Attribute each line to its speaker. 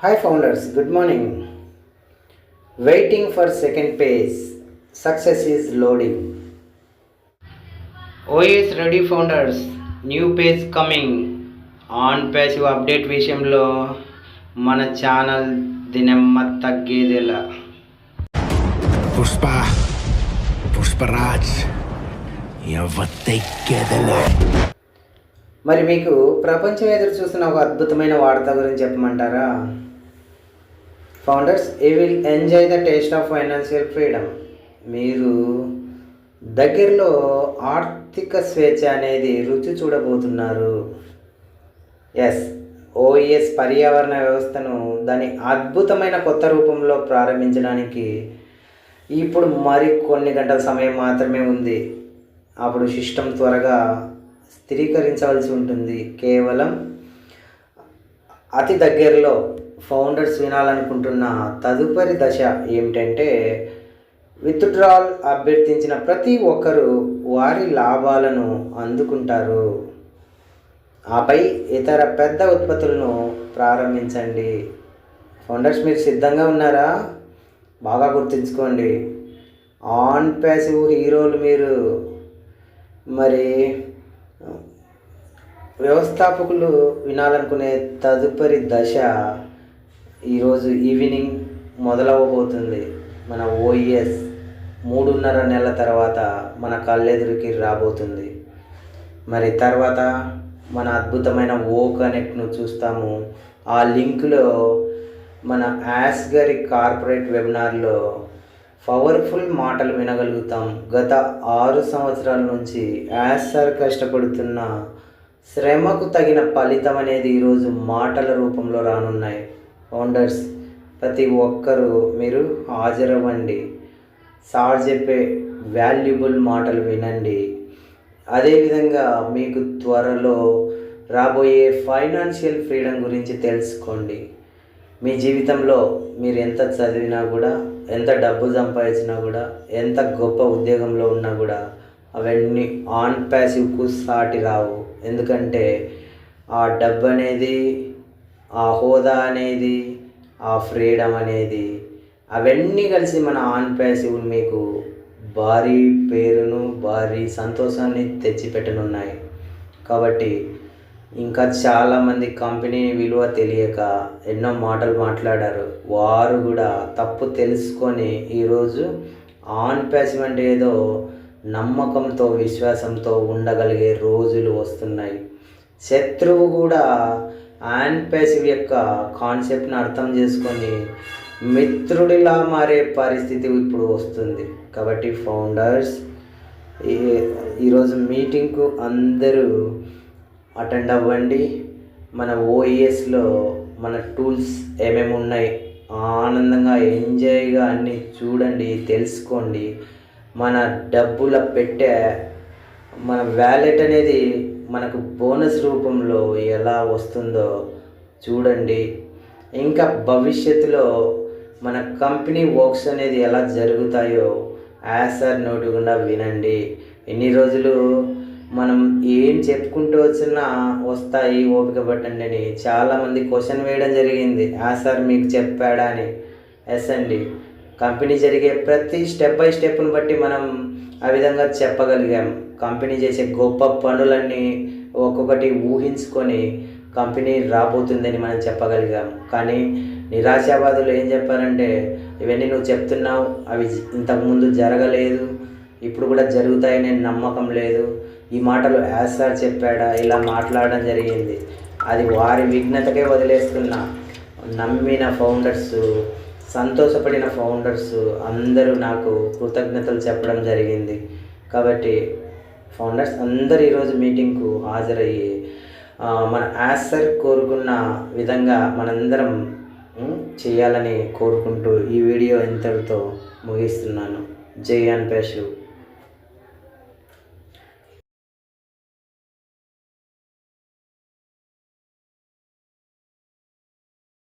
Speaker 1: Hi founders, good morning. Waiting for second page. Success is loading. OS ready founders. New page coming on passive update విషయంలో మన channel దినమ్మ తగ్గేదేలా
Speaker 2: పుష్ప పుష్పరాజ్
Speaker 1: మరి మీకు ప్రపంచం ఎదురు చూస్తున్న ఒక అద్భుతమైన వార్త గురించి చెప్పమంటారా founders a will enjoy the taste of financial freedom మీరు దగ్గరలో ఆర్థిక స్వేచ్ఛ అనేది రుచి చూడబోతున్నారు. ఎస్ ఓఎస్ పర్యావరణ వ్యవస్థను దాని అద్భుతమైన కొత్త రూపంలో ప్రారంభించడానికి ఇప్పుడు మరి కొన్ని గంటల సమయం మాత్రమే ఉంది. అప్పుడు సిస్టమ్ త్వరగా స్థిరీకరించవలసి ఉంటుంది. కేవలం అతి దగ్గరలో ఫౌండర్స్ వినాలనుకుంటున్న తదుపరి దశ ఏమిటంటే విత్డ్రాల్ అభ్యర్థించిన ప్రతి ఒక్కరూ వారి లాభాలను అందుకుంటారు. ఆపై ఇతర పెద్ద ఉత్పత్తులను ప్రారంభించండి. ఫౌండర్స్ మీరు సిద్ధంగా ఉన్నారా? బాగా గుర్తుంచుకోండి. ఆన్ ప్యాసివ్ హీరోలు మీరు. మరి వ్యవస్థాపకులు వినాలనుకునే తదుపరి దశ ఈరోజు ఈవినింగ్ మొదలవబోతుంది మన ఓఈఎస్ మూడున్నర నెలల తర్వాత మన కళ్ళెదురుకి రాబోతుంది. మరి తర్వాత మన అద్భుతమైన ఓ కనెక్ట్ను చూస్తాము. ఆ లింక్లో మన యాస్ గారి కార్పొరేట్ వెబినార్లో పవర్ఫుల్ మాటలు వినగలుగుతాం. గత ఆరు సంవత్సరాల నుంచి యాస్ సార్ కష్టపడుతున్న శ్రమకు తగిన ఫలితం అనేది ఈరోజు మాటల రూపంలో రానున్నాయి. ఫౌండర్స్ ప్రతి ఒక్కరూ మీరు హాజరవ్వండి. సార్ చెప్పే వాల్యుబుల్ మాటలు వినండి. అదేవిధంగా మీకు త్వరలో రాబోయే ఫైనాన్షియల్ ఫ్రీడమ్ గురించి తెలుసుకోండి. మీ జీవితంలో మీరు ఎంత చదివినా కూడా ఎంత డబ్బు సంపాదించినా కూడా ఎంత గొప్ప ఉద్యోగంలో ఉన్నా కూడా అవన్నీ ఆన్ ప్యాసివ్కు సాటి రావు. ఎందుకంటే ఆ డబ్బు అనేది ఆ హోదా అనేది ఆ ఫ్రీడమ్ అనేది అవన్నీ కలిసి మన ఆన్ ప్యాసివ్ మీకు భారీ పేరును భారీ సంతోషాన్ని తెచ్చిపెట్టనున్నాయి. కాబట్టి ఇంకా చాలామంది కంపెనీ విలువ తెలియక ఎన్నో మాటలు మాట్లాడారు. వారు కూడా తప్పు తెలుసుకొని ఈరోజు ఆన్ ప్యాసివ్ అంటే ఏదో నమ్మకంతో విశ్వాసంతో ఉండగలిగే రోజులు వస్తున్నాయి. శత్రువు కూడా ఆన్ ప్యాసివ్ యొక్క కాన్సెప్ట్ని అర్థం చేసుకొని మిత్రుడిలా మారే పరిస్థితి ఇప్పుడు వస్తుంది. కాబట్టి ఫౌండర్స్ ఈ ఈరోజు మీటింగ్కు అందరూ అటెండ్ అవ్వండి. మన ఓఈఎస్లో మన టూల్స్ ఏమేమి ఉన్నాయి ఆనందంగా ఎంజాయ్గా అన్నీ చూడండి తెలుసుకోండి. మన డబ్బుల పెట్టే మన వ్యాలెట్ అనేది మనకు బోనస్ రూపంలో ఎలా వస్తుందో చూడండి. ఇంకా భవిష్యత్తులో మన కంపెనీ వర్క్స్ అనేది ఎలా జరుగుతాయో యాసర్ నోటి వినండి. ఎన్ని రోజులు మనం ఏం చెప్పుకుంటూ వచ్చినా వస్తాయి ఓపిక పట్టండి అని చాలామంది క్వశ్చన్ వేయడం జరిగింది. యాసర్ మీకు చెప్పాడా అని. ఎస్ అండి. కంపెనీ జరిగే ప్రతి స్టెప్ బై స్టెప్ను బట్టి మనం ఆ విధంగా చెప్పగలిగాం. కంపెనీ చేసే గొప్ప పనులన్నీ ఒక్కొక్కటి ఊహించుకొని కంపెనీ రాబోతుందని మనం చెప్పగలిగాం. కానీ నిరాశావాదులు ఏం చెప్పారంటే ఇవన్నీ నువ్వు చెప్తున్నావు అవి ఇంతకుముందు జరగలేదు ఇప్పుడు కూడా జరుగుతాయనే నమ్మకం లేదు. ఈ మాటలు యాజ్ సార్ చెప్పాడా? ఇలా మాట్లాడడం జరిగింది. అది వారి విఘ్నతకే వదిలేస్తున్నా నమ్మిన ఫౌండర్స్ సంతోషపడిన ఫౌండర్స్ అందరూ నాకు కృతజ్ఞతలు చెప్పడం జరిగింది. కాబట్టి ఫౌండర్స్ అందరు ఈరోజు మీటింగ్కు హాజరయ్యి మన యాసర్ కోరుకున్న విధంగా మనందరం చేయాలని కోరుకుంటూ ఈ వీడియో ఇంతటితో ముగిస్తున్నాను. జై అన్ పేషు.